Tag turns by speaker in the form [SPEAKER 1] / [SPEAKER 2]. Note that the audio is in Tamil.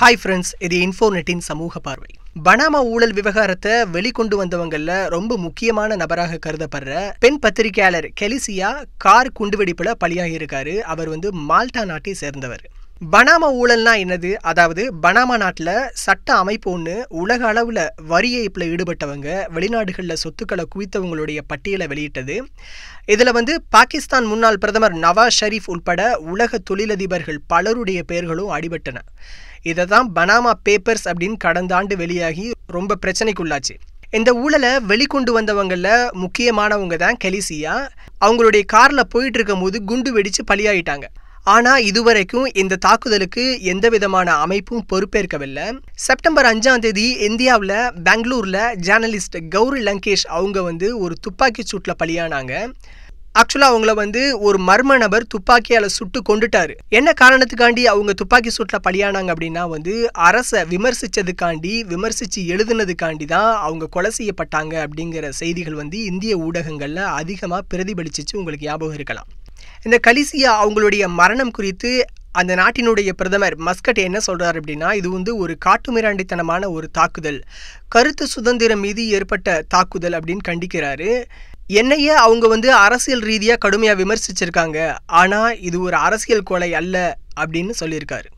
[SPEAKER 1] ஹாய் ஃப்ரெண்ட்ஸ் இது இன்ஃபோநெட்டின் சமூக பார்வை. பனாமா ஊழல் விவகாரத்தை வெளிக்கொண்டு வந்தவங்கல்ல ரொம்ப முக்கியமான நபராக கருதப்படுற பெண் பத்திரிகையாளர் கெலிசியா கார் குண்டுவெடிப்புல பலியாகியிருக்காரு. அவர் வந்து மால்டா நாட்டை சேர்ந்தவர். பனாமா ஊழல்னா என்னது? அதாவது பனாமா நாட்டில் சட்ட அமைப்பு ஒன்று உலக அளவில் வரி ஏய்ப்பில் ஈடுபட்டவங்க வெளிநாடுகளில் சொத்துக்களை குவித்தவங்களுடைய பட்டியலை வெளியிட்டது. இதில் வந்து பாகிஸ்தான் முன்னாள் பிரதமர் நவாஸ் ஷரீஃப் உட்பட உலக தொழிலதிபர்கள் பலருடைய பெயர்களும் அடிபட்டன. இதை தான் பனாமா பேப்பர்ஸ் அப்படின்னு கடந்த ஆண்டு வெளியாகி ரொம்ப பிரச்சனைக்குள்ளாச்சு. இந்த ஊழலை வெளிக்கொண்டு வந்தவங்களில் முக்கியமானவங்க தான் கெலிசியா. அவங்களுடைய காரில் போயிட்டு இருக்கும் போது குண்டு வெடித்து பலியாயிட்டாங்க. ஆனால் இதுவரைக்கும் இந்த தாக்குதலுக்கு எந்த விதமான அமைப்பும் பொறுப்பேற்கவில்லை. செப்டம்பர் அஞ்சாம் தேதி இந்தியாவில் பெங்களூரில் ஜேர்னலிஸ்ட் கௌரி லங்கேஷ் அவங்க வந்து ஒரு துப்பாக்கி சூட்டில் பலியானாங்க. ஆக்சுவலாக அவங்கள வந்து ஒரு மர்ம நபர் துப்பாக்கியால் சுட்டு கொண்டுட்டாரு. என்ன காரணத்துக்காண்டி அவங்க துப்பாக்கி சூட்டில் பலியானாங்க அப்படின்னா வந்து அரசை விமர்சித்ததுக்காண்டி விமர்சித்து எழுதுனதுக்காண்டி தான் அவங்க கொலை செய்யப்பட்டாங்க அப்படிங்கிற செய்திகள் வந்து இந்திய ஊடகங்களில் அதிகமாக பிரதிபலிச்சிச்சு. உங்களுக்கு ஞாபகம் இருக்கலாம். இந்த கலிசியா அவங்களுடைய மரணம் குறித்து அந்த நாட்டினுடைய பிரதமர் மஸ்கட் என்ன சொல்கிறார் அப்படின்னா இது வந்து ஒரு காட்டுமிராண்டித்தனமான ஒரு தாக்குதல். கருத்து சுதந்திரம் மீது ஏற்பட்ட தாக்குதல் அப்படின்னு கண்டிக்கிறாரு. என்னையே அவங்க வந்து அரசியல் ரீதியாக கடுமையாக விமர்சிச்சிருக்காங்க. ஆனால் இது ஒரு அரசியல் கொலை அல்ல அப்படின்னு சொல்லியிருக்காரு.